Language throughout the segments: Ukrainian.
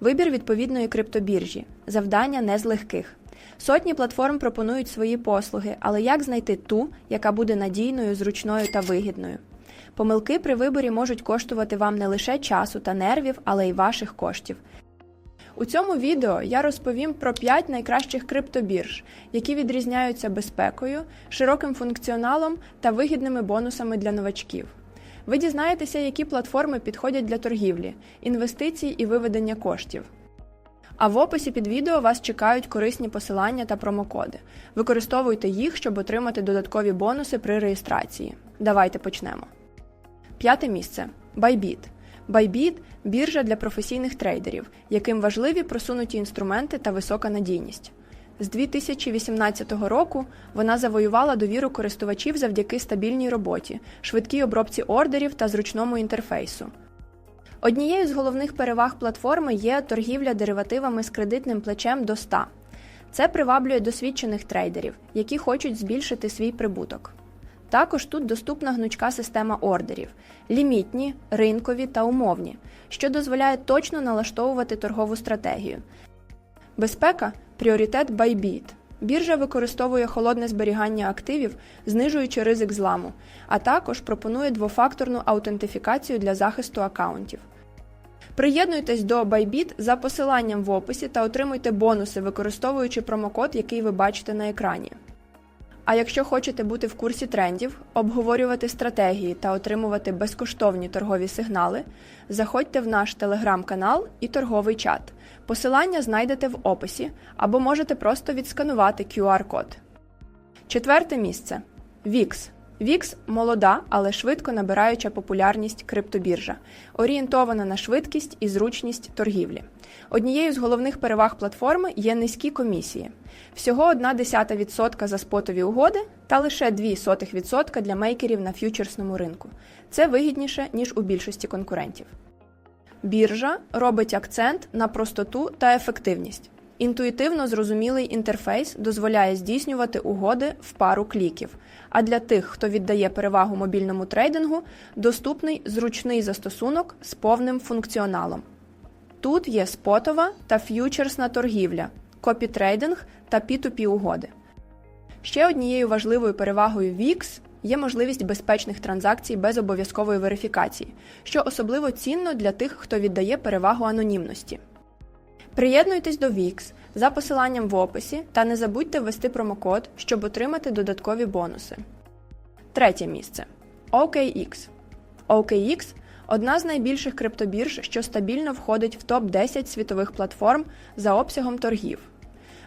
Вибір відповідної криптобіржі. Завдання не з легких. Сотні платформ пропонують свої послуги, але як знайти ту, яка буде надійною, зручною та вигідною? Помилки при виборі можуть коштувати вам не лише часу та нервів, але й ваших коштів. У цьому відео я розповім про 5 найкращих криптобірж, які відрізняються безпекою, широким функціоналом та вигідними бонусами для новачків. Ви дізнаєтеся, які платформи підходять для торгівлі, інвестицій і виведення коштів. А в описі під відео вас чекають корисні посилання та промокоди. Використовуйте їх, щоб отримати додаткові бонуси при реєстрації. Давайте почнемо. П'яте місце Bybit. Bybit – біржа для професійних трейдерів, яким важливі просунуті інструменти та висока надійність. З 2018 року вона завоювала довіру користувачів завдяки стабільній роботі, швидкій обробці ордерів та зручному інтерфейсу. Однією з головних переваг платформи є торгівля деривативами з кредитним плечем до 100. Це приваблює досвідчених трейдерів, які хочуть збільшити свій прибуток. Також тут доступна гнучка система ордерів лімітні, ринкові та умовні, що дозволяє точно налаштовувати торгову стратегію. Безпека пріоритет Bybit. Біржа використовує холодне зберігання активів, знижуючи ризик зламу, а також пропонує двофакторну аутентифікацію для захисту аккаунтів. Приєднуйтесь до Bybit за посиланням в описі та отримуйте бонуси, використовуючи промокод, який ви бачите на екрані. А якщо хочете бути в курсі трендів, обговорювати стратегії та отримувати безкоштовні торгові сигнали, заходьте в наш телеграм-канал і торговий чат. Посилання знайдете в описі або можете просто відсканувати QR-код. Четверте місце VIX. VIX – молода, але швидко набираюча популярність криптобіржа, орієнтована на швидкість і зручність торгівлі. Однією з головних переваг платформи є низькі комісії. Всього 0,1% за спотові угоди та лише 0,02% для мейкерів на ф'ючерсному ринку. Це вигідніше, ніж у більшості конкурентів. Біржа робить акцент на простоту та ефективність. Інтуїтивно зрозумілий інтерфейс дозволяє здійснювати угоди в пару кліків. А для тих, хто віддає перевагу мобільному трейдингу, доступний зручний застосунок з повним функціоналом. Тут є спотова та ф'ючерсна торгівля, копітрейдинг та P2P угоди. Ще однією важливою перевагою VIX є можливість безпечних транзакцій без обов'язкової верифікації, що особливо цінно для тих, хто віддає перевагу анонімності. Приєднуйтесь до VIX за посиланням в описі та не забудьте ввести промокод, щоб отримати додаткові бонуси. Третє місце OKX. OKX одна з найбільших криптобірж, що стабільно входить в топ-10 світових платформ за обсягом торгів.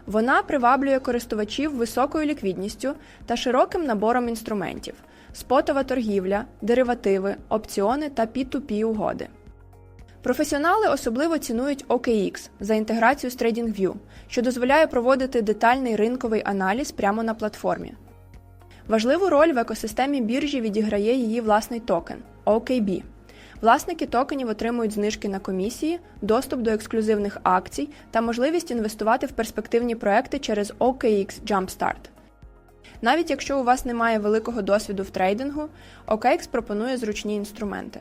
Вона приваблює користувачів високою ліквідністю та широким набором інструментів: спотова торгівля, деривативи, опціони та P2P угоди. Професіонали особливо цінують OKX за інтеграцію з TradingView, що дозволяє проводити детальний ринковий аналіз прямо на платформі. Важливу роль в екосистемі біржі відіграє її власний токен OKB. Власники токенів отримують знижки на комісії, доступ до ексклюзивних акцій та можливість інвестувати в перспективні проекти через OKX Jumpstart. Навіть якщо у вас немає великого досвіду в трейдингу, OKX пропонує зручні інструменти.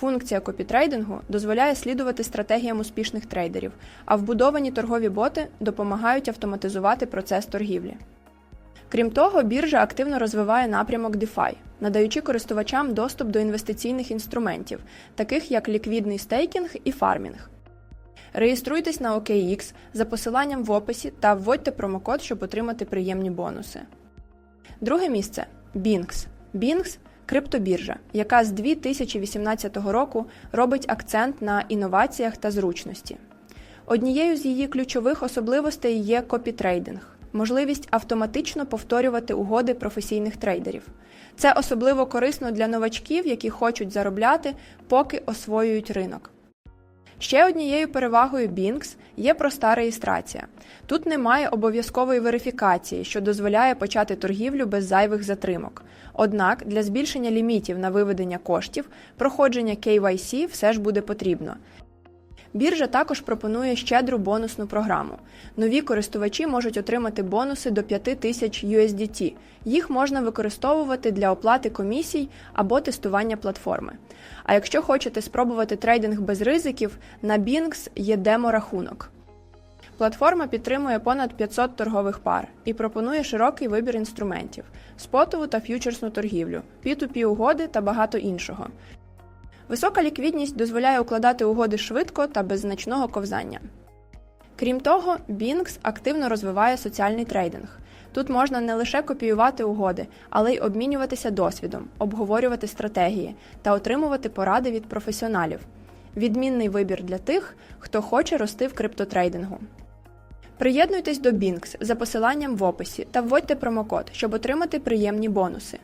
Функція копітрейдингу дозволяє слідувати стратегіям успішних трейдерів, а вбудовані торгові боти допомагають автоматизувати процес торгівлі. Крім того, біржа активно розвиває напрямок DeFi, надаючи користувачам доступ до інвестиційних інструментів, таких як ліквідний стейкінг і фармінг. Реєструйтесь на OKX за посиланням в описі та вводьте промокод, щоб отримати приємні бонуси. Друге місце Binx. Binx – криптобіржа, яка з 2018 року робить акцент на інноваціях та зручності. Однією з її ключових особливостей є копітрейдинг можливість автоматично повторювати угоди професійних трейдерів. Це особливо корисно для новачків, які хочуть заробляти, поки освоюють ринок. Ще однією перевагою Binx є проста реєстрація. Тут немає обов'язкової верифікації, що дозволяє почати торгівлю без зайвих затримок. Однак для збільшення лімітів на виведення коштів проходження KYC все ж буде потрібно. Біржа також пропонує щедру бонусну програму. Нові користувачі можуть отримати бонуси до 5000 USDT. Їх можна використовувати для оплати комісій або тестування платформи. А якщо хочете спробувати трейдинг без ризиків, на Binx є демо-рахунок. Платформа підтримує понад 500 торгових пар і пропонує широкий вибір інструментів: спотову та ф'ючерсну торгівлю, P2P угоди та багато іншого. Висока ліквідність дозволяє укладати угоди швидко та без значного ковзання. Крім того, Binx активно розвиває соціальний трейдинг. Тут можна не лише копіювати угоди, але й обмінюватися досвідом, обговорювати стратегії та отримувати поради від професіоналів. Відмінний вибір для тих, хто хоче рости в криптотрейдингу. Приєднуйтесь до Binx за посиланням в описі та вводьте промокод, щоб отримати приємні бонуси.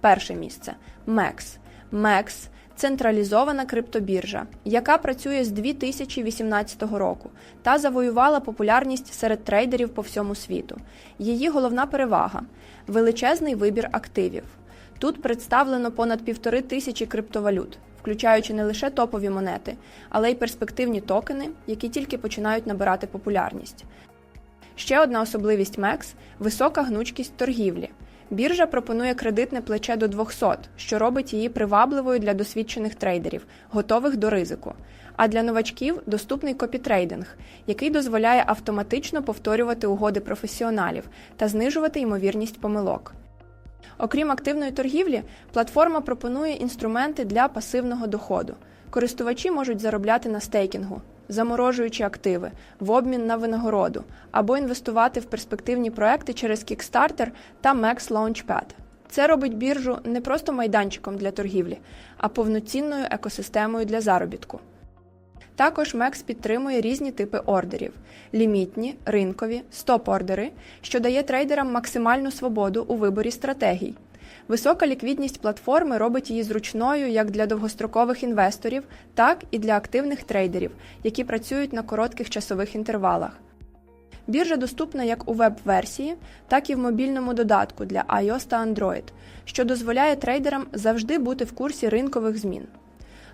Перше місце MEX. MEX – централізована криптобіржа, яка працює з 2018 року та завоювала популярність серед трейдерів по всьому світу. Її головна перевага величезний вибір активів. Тут представлено понад півтори тисячі криптовалют, включаючи не лише топові монети, але й перспективні токени, які тільки починають набирати популярність. Ще одна особливість MEX – висока гнучкість торгівлі. Біржа пропонує кредитне плече до 200, що робить її привабливою для досвідчених трейдерів, готових до ризику. А для новачків доступний копітрейдинг, який дозволяє автоматично повторювати угоди професіоналів та знижувати ймовірність помилок. Окрім активної торгівлі, платформа пропонує інструменти для пасивного доходу. Користувачі можуть заробляти на стейкінгу, заморожуючи активи в обмін на винагороду або інвестувати в перспективні проекти через Kickstarter та Max Launchpad. Це робить біржу не просто майданчиком для торгівлі, а повноцінною екосистемою для заробітку. Також MEX підтримує різні типи ордерів: лімітні, ринкові, стоп-ордери, що дає трейдерам максимальну свободу у виборі стратегій. Висока ліквідність платформи робить її зручною як для довгострокових інвесторів, так і для активних трейдерів, які працюють на коротких часових інтервалах. Біржа доступна як у веб-версії, так і в мобільному додатку для iOS та Android, що дозволяє трейдерам завжди бути в курсі ринкових змін.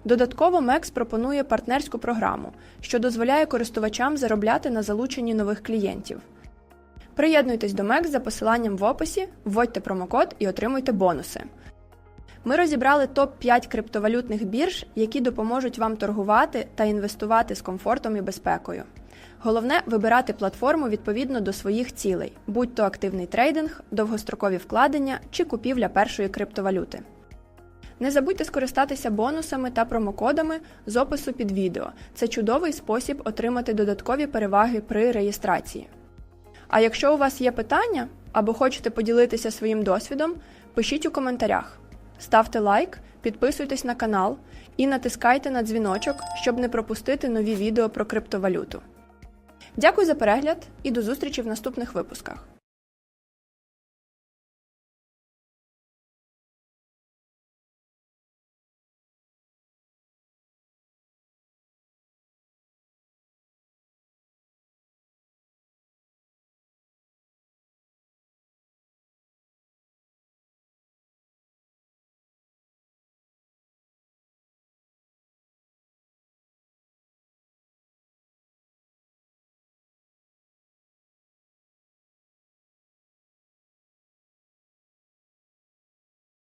Додатково MEX пропонує партнерську програму, що дозволяє користувачам заробляти на залученні нових клієнтів. Приєднуйтесь до MEX за посиланням в описі, вводьте промокод і отримуйте бонуси. Ми розібрали топ-5 криптовалютних бірж, які допоможуть вам торгувати та інвестувати з комфортом і безпекою. Головне вибирати платформу відповідно до своїх цілей, будь то активний трейдинг, довгострокові вкладення чи купівля першої криптовалюти. Не забудьте скористатися бонусами та промокодами з опису під відео. Це чудовий спосіб отримати додаткові переваги при реєстрації. А якщо у вас є питання або хочете поділитися своїм досвідом, пишіть у коментарях. Ставте лайк, підписуйтесь на канал і натискайте на дзвіночок, щоб не пропустити нові відео про криптовалюту. Дякую за перегляд і до зустрічі в наступних випусках.